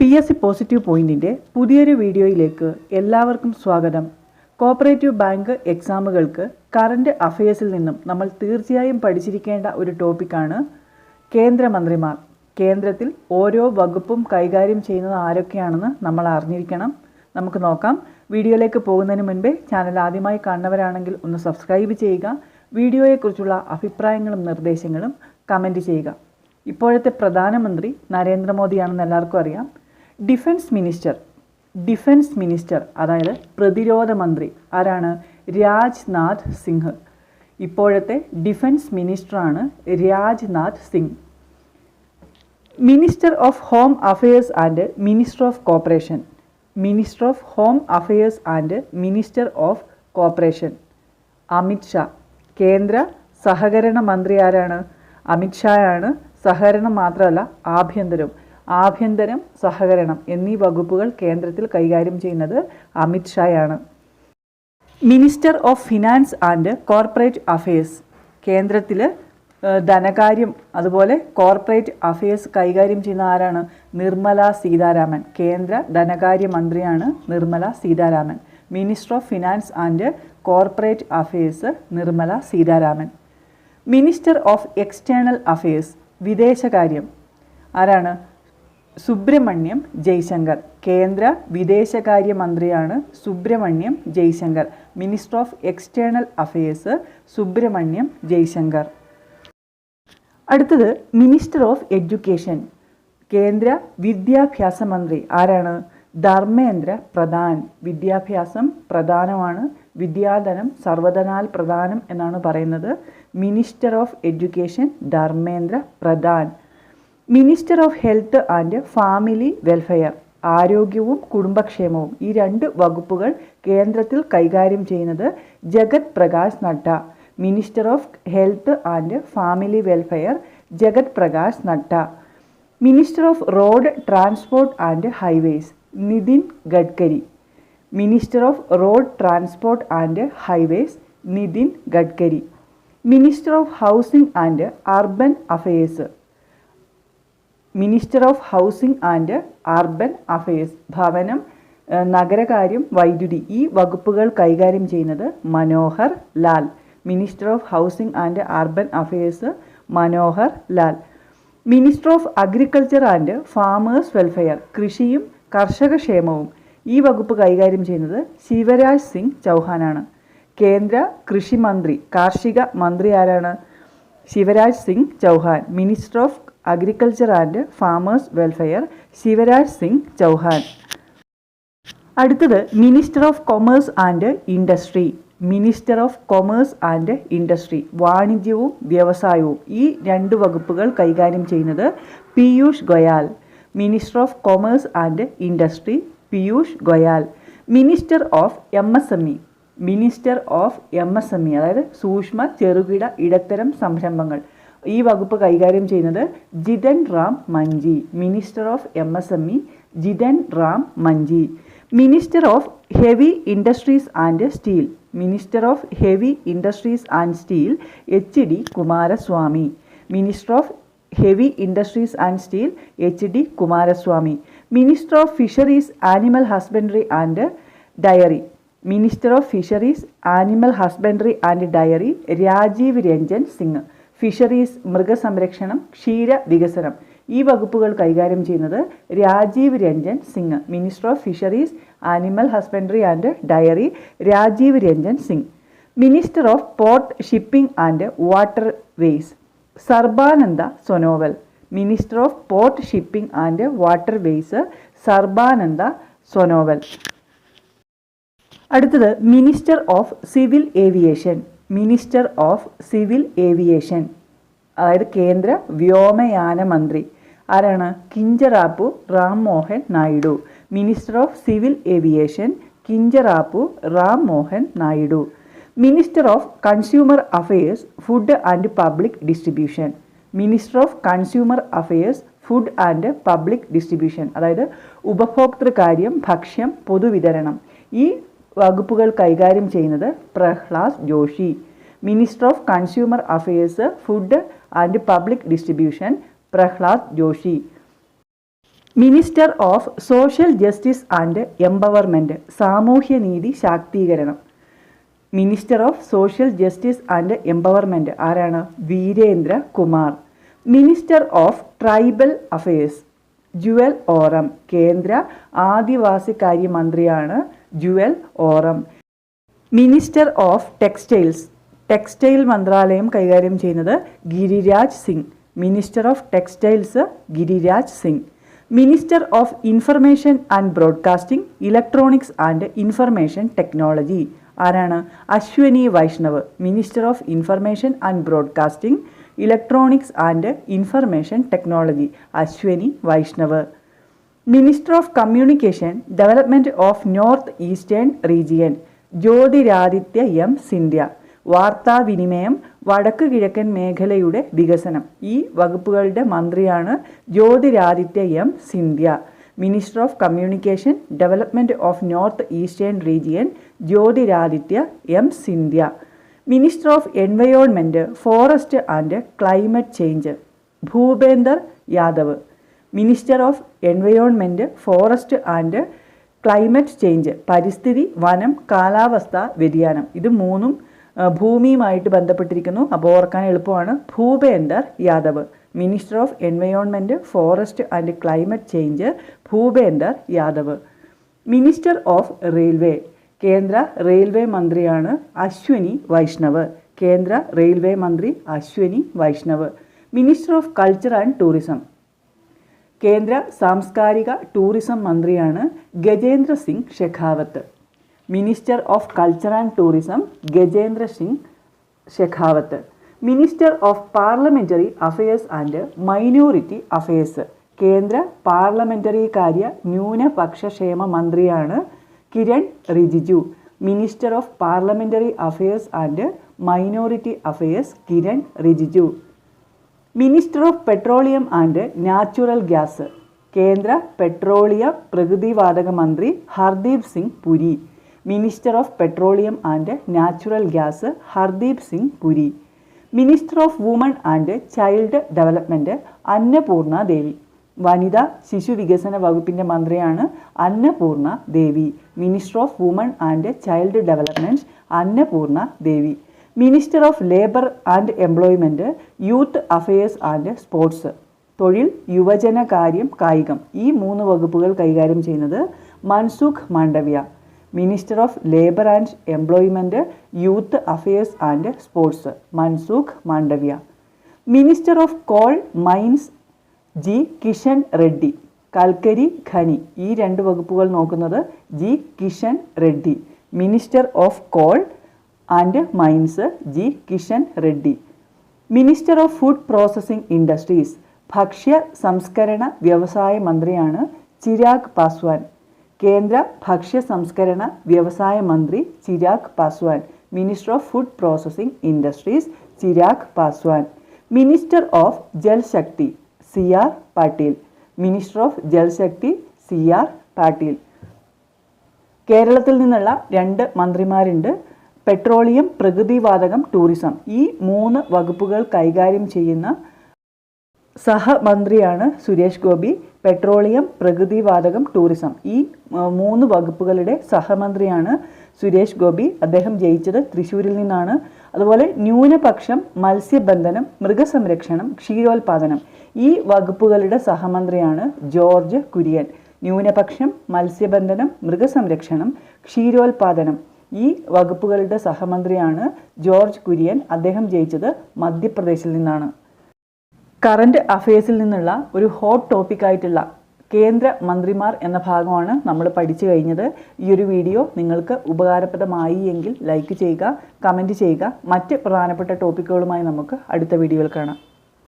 P S C positive പോയിന്റിന്റെ പുതിയൊരു വീഡിയോയിലേക്ക് എല്ലാവർക്കും സ്വാഗതം. കോപ്പറേറ്റീവ് ബാങ്ക് എക്സാമുകൾക്ക് കറണ്ട് അഫയേഴ്സിൽ നിന്നും നമ്മൾ തീർച്ചയായും പഠിച്ചിരിക്കേണ്ട ഒരു ടോപ്പിക്കാണ് കേന്ദ്രമന്ത്രിമാർ. കേന്ദ്രത്തിൽ ഓരോ വകുപ്പും കൈകാര്യം ചെയ്യുന്നത് ആരൊക്കെയാണെന്ന് നമ്മൾ അറിഞ്ഞിരിക്കണം. നമുക്ക് നോക്കാം. വീഡിയോയിലേക്ക് പോകുന്നതിന് മുൻപേ ചാനൽ ആദ്യമായി കാണുന്നവരാണെങ്കിൽ ഒന്ന് സബ്സ്ക്രൈബ് ചെയ്യുക. വീഡിയോയെക്കുറിച്ചുള്ള അഭിപ്രായങ്ങളും നിർദ്ദേശങ്ങളും കമന്റ് ചെയ്യുക. ഇപ്പോഴത്തെ പ്രധാനമന്ത്രി നരേന്ദ്രമോദിയാണെന്ന് എല്ലാവർക്കും അറിയാം. ഡിഫൻസ് മിനിസ്റ്റർ ഡിഫൻസ് മിനിസ്റ്റർ അതായത് പ്രതിരോധ മന്ത്രി ആരാണ്? രാജ്നാഥ് സിംഗ്. ഇപ്പോഴത്തെ defence മിനിസ്റ്ററാണ് Rajnath Singh. Minister of home affairs and minister of cooperation minister of home affairs and minister of cooperation Amit Shah. കേന്ദ്ര സഹകരണ മന്ത്രി ആരാണ്? അമിത് ഷായാണ് സഹകരണം മാത്രമല്ല ആഭ്യന്തരം. ആഭ്യന്തരം സഹകരണം എന്നീ വകുപ്പുകൾ കേന്ദ്രത്തിൽ കൈകാര്യം ചെയ്യുന്നത് അമിത്ഷായാണ് minister of finance and corporate affairs കേന്ദ്രത്തിൽ ധനകാര്യം അതുപോലെ കോർപ്പറേറ്റ് അഫയേഴ്സ് കൈകാര്യം ചെയ്യുന്ന ആരാണ്? നിർമ്മല സീതാരാമൻ കേന്ദ്ര ധനകാര്യ മന്ത്രിയാണ് Nirmala Sitharaman. Minister of finance and corporate affairs Nirmala Sitharaman. Minister of external affairs വിദേശകാര്യം ആരാണ്? സുബ്രഹ്മണ്യം ജയ്ശങ്കർ. കേന്ദ്ര വിദേശകാര്യ മന്ത്രിയാണ് Subrahmanyam Jaishankar. Minister of external affairs Subrahmanyam Jaishankar. അടുത്തത് മിനിസ്റ്റർ ഓഫ് എഡ്യൂക്കേഷൻ കേന്ദ്ര വിദ്യാഭ്യാസ മന്ത്രി ആരാണ്? ധർമ്മേന്ദ്ര പ്രധാൻ. വിദ്യാഭ്യാസം പ്രധാനമാണ്. വിദ്യാധനം സർവധനാൽ പ്രധാനം എന്നാണ് പറയുന്നത്. Minister of education Dharmendra Pradhan. Minister of health and family welfare ആരോഗ്യവും കുടുംബക്ഷേമവും ഈ രണ്ട് വകുപ്പുകൾ കേന്ദ്രത്തിൽ കൈകാര്യം ചെയ്യുന്നത് Jagat Prakash Nadda. Minister of health and family welfare Jagat Prakash Nadda. Minister of road transport and highways Nitin Gadkari. Minister of road transport and highways Nitin Gadkari. Minister of housing and urban affairs minister of housing and urban affairs ഭവനം നഗരകാര്യം വൈദ്യുതി ഈ വകുപ്പുകൾ കൈകാര്യം ചെയ്യുന്നത് Manohar Lal. Minister of housing and urban affairs Manohar Lal. Minister of agriculture and farmers welfare കൃഷിയും കർഷകക്ഷേമവും ഈ വകുപ്പ് കൈകാര്യം ചെയ്യുന്നത് ശിവരാജ് സിംഗ് ചൗഹാനാണ്. കേന്ദ്ര കൃഷി മന്ത്രി കാർഷിക മന്ത്രി ആരാണ്? Shivraj Singh Chouhan. Minister of agriculture and farmers welfare Shivraj Singh Chouhan അടുത്തത് minister of commerce and industry minister of commerce and industry വാണിജ്യവും വ്യവസായവും. ഈ രണ്ട് വകുപ്പുകൾ കൈകാര്യം ചെയ്യുന്നത് Piyush Goyal. Minister of commerce and industry Piyush Goyal. Minister of M S M E minister of M S M E അതായത് സൂക്ഷ്മ ചെറുകിട ഇടത്തരം സംരംഭങ്ങൾ. ഈ വകുപ്പ് കൈകാര്യം ചെയ്യുന്നത് Jitan Ram Manjhi minister of M S M E Jitan Ram Manjhi minister of heavy industries and steel minister of heavy industries and steel H D Kumaraswamy. Minister of heavy industries and steel H D Kumaraswamy. Minister of fisheries animal husbandry and dairy. Minister of fisheries animal husbandry and dairy Rajiv Ranjan Singh. Fisheries മൃഗസംരക്ഷണം ക്ഷീര വികസനം. ഈ വകുപ്പുകൾ കൈകാര്യം ചെയ്യുന്നത് Rajiv Ranjan Singh minister of fisheries animal husbandry and dairy Rajiv Ranjan Singh. Minister of port shipping and water ways Sarbananda Sonowal. Minister of port shipping and water ways Sarbananda Sonowal. അടുത്തത് minister of civil aviation minister of civil aviation അതായത് കേന്ദ്ര വ്യോമയാന മന്ത്രി. ആരാണ്? Kinjarapu Ram Mohan Naidu. Minister of civil aviation Kinjarapu Ram Mohan Naidu. Minister of consumer affairs food and public distribution. Minister of consumer affairs food and public distribution. അതായത് ഉപഭോക്തൃകാര്യം ഭക്ഷ്യം പൊതുവിതരണം. ഈ വകുപ്പുകൾ കൈകാര്യം ചെയ്യുന്നത് Pralhad Joshi. Minister of consumer affairs food and public distribution Pralhad Joshi minister of social justice and empowerment സാമൂഹ്യനീതി ശാക്തീകരണം minister of social justice and empowerment ആരാണ്? Virendra Kumar minister of tribal affairs Jual Oram കേന്ദ്ര ആദിവാസി കാര്യമന്ത്രിയാണ് Jual Oram minister of textiles textile മന്ത്രാലയം കൈകാര്യം ചെയ്യുന്നത് Giriraj Singh minister of textiles Giriraj Singh. Minister of information and broadcasting electronics and information technology. ആരാണ്? Ashwini Vaishnaw minister of information and broadcasting electronics and information technology. Ashwini Vaishnaw. Minister of communication development of north eastern region Jyotiraditya M. Scindia. വാർത്താവിനിമയം വടക്കു കിഴക്കൻ മേഖലയുടെ വികസനം. ഈ വകുപ്പുകളുടെ മന്ത്രിയാണ് Jyotiraditya M. Scindia. Minister of communication development of north eastern region Jyotiraditya M. Scindia. Minister of environment forest and climate change. Bhupender Yadav. Minister of environment forest and climate change. പരിസ്ഥിതി വനം കാലാവസ്ഥ വ്യതിയാനം. ഇത് മൂന്നും ഭൂമിയുമായിട്ട് ബന്ധപ്പെട്ടിരിക്കുന്നു. അപ്പോൾ ഓർക്കാൻ എളുപ്പമാണ്. Bhupender Yadav minister of environment forest and climate change Bhupender Yadav. Minister of railway കേന്ദ്ര റെയിൽവേ മന്ത്രിയാണ് അശ്വിനി വൈഷ്ണവ്. കേന്ദ്ര റെയിൽവേ മന്ത്രി Ashwini Vaishnaw. Minister of culture and tourism കേന്ദ്ര സാംസ്കാരിക ടൂറിസം മന്ത്രിയാണ് Gajendra Singh Shekhawat. Minister of culture and tourism Gajendra Singh Shekhawat. Minister of parliamentary affairs and minority affairs. കേന്ദ്ര parliamentary കാര്യ ന്യൂനപക്ഷ ക്ഷേമ മന്ത്രിയാണ് Kiren Rijiju. Minister of parliamentary affairs and minority affairs Kiren Rijiju. Minister of petroleum and natural gas. കേന്ദ്ര petroleum പ്രകൃതിവാതക മന്ത്രി Hardeep Singh Puri. Minister of petroleum and natural gas Hardeep Singh Puri. Minister of woman and child development Annapurna Devi. വനിതാ ശിശു വികസന വകുപ്പിന്റെ മന്ത്രിയാണ് Annapurna Devi. Minister of woman and child development Annapurna Devi. Minister of labour and employment youth affairs and sports. തൊഴിൽ യുവജനകാര്യം കായികം. ഈ മൂന്ന് വകുപ്പുകൾ കൈകാര്യം ചെയ്യുന്നത് Mansukh Mandaviya. Minister of labour and employment youth affairs and sports Mansukh Mandaviya minister of coal mines G Kishan Reddy കൽക്കരി ഖനി ഈ രണ്ട് വകുപ്പുകൾ നോക്കുന്നത് G Kishan Reddy minister of coal and mines G Kishan Reddy minister of food processing industries ഭക്ഷ്യ സംസ്കരണ വ്യവസായ മന്ത്രിയാണ് ചിരാഗ് പാസ്വാൻ കേന്ദ്ര ഭക്ഷ്യ സംസ്കരണ വ്യവസായ മന്ത്രി Chirag Paswan minister of food processing industries Chirag Paswan minister of Jal Shakti C R Patil minister of Jal Shakti C R Patil കേരളത്തിൽ നിന്നുള്ള രണ്ട് മന്ത്രിമാരുണ്ട്. പെട്രോളിയം പ്രകൃതിവാതകം ടൂറിസം. ഈ മൂന്ന് വകുപ്പുകൾ കൈകാര്യം ചെയ്യുന്ന സഹമന്ത്രിയാണ് സുരേഷ് ഗോപി. പെട്രോളിയം പ്രകൃതിവാതകം ടൂറിസം. ഈ മൂന്ന് വകുപ്പുകളുടെ സഹമന്ത്രിയാണ് സുരേഷ് ഗോപി. അദ്ദേഹം ജയിച്ചത് തൃശ്ശൂരിൽ നിന്നാണ്. അതുപോലെ ന്യൂനപക്ഷം മത്സ്യബന്ധനം മൃഗസംരക്ഷണം ക്ഷീരോത്പാദനം ഈ വകുപ്പുകളുടെ സഹമന്ത്രിയാണ് ജോർജ് കുര്യൻ. ന്യൂനപക്ഷം മത്സ്യബന്ധനം മൃഗസംരക്ഷണം ക്ഷീരോത്പാദനം ഈ വകുപ്പുകളുടെ സഹമന്ത്രിയാണ് ജോർജ് കുര്യൻ. അദ്ദേഹം ജയിച്ചത് മധ്യപ്രദേശിൽ നിന്നാണ്. കറണ്ട് അഫയേഴ്സിൽ നിന്നുള്ള ഒരു ഹോട്ട് ടോപ്പിക്കായിട്ടുള്ള കേന്ദ്ര മന്ത്രിമാർ എന്ന ഭാഗമാണ് നമ്മൾ പഠിച്ചു കഴിഞ്ഞത്. ഈ ഒരു വീഡിയോ നിങ്ങൾക്ക് ഉപകാരപ്രദമായി എങ്കിൽ ലൈക്ക് ചെയ്യുക കമന്റ് ചെയ്യുക. മറ്റ് പ്രധാനപ്പെട്ട ടോപ്പിക്കുകളുമായി നമുക്ക് അടുത്ത വീഡിയോയിൽ കാണാം.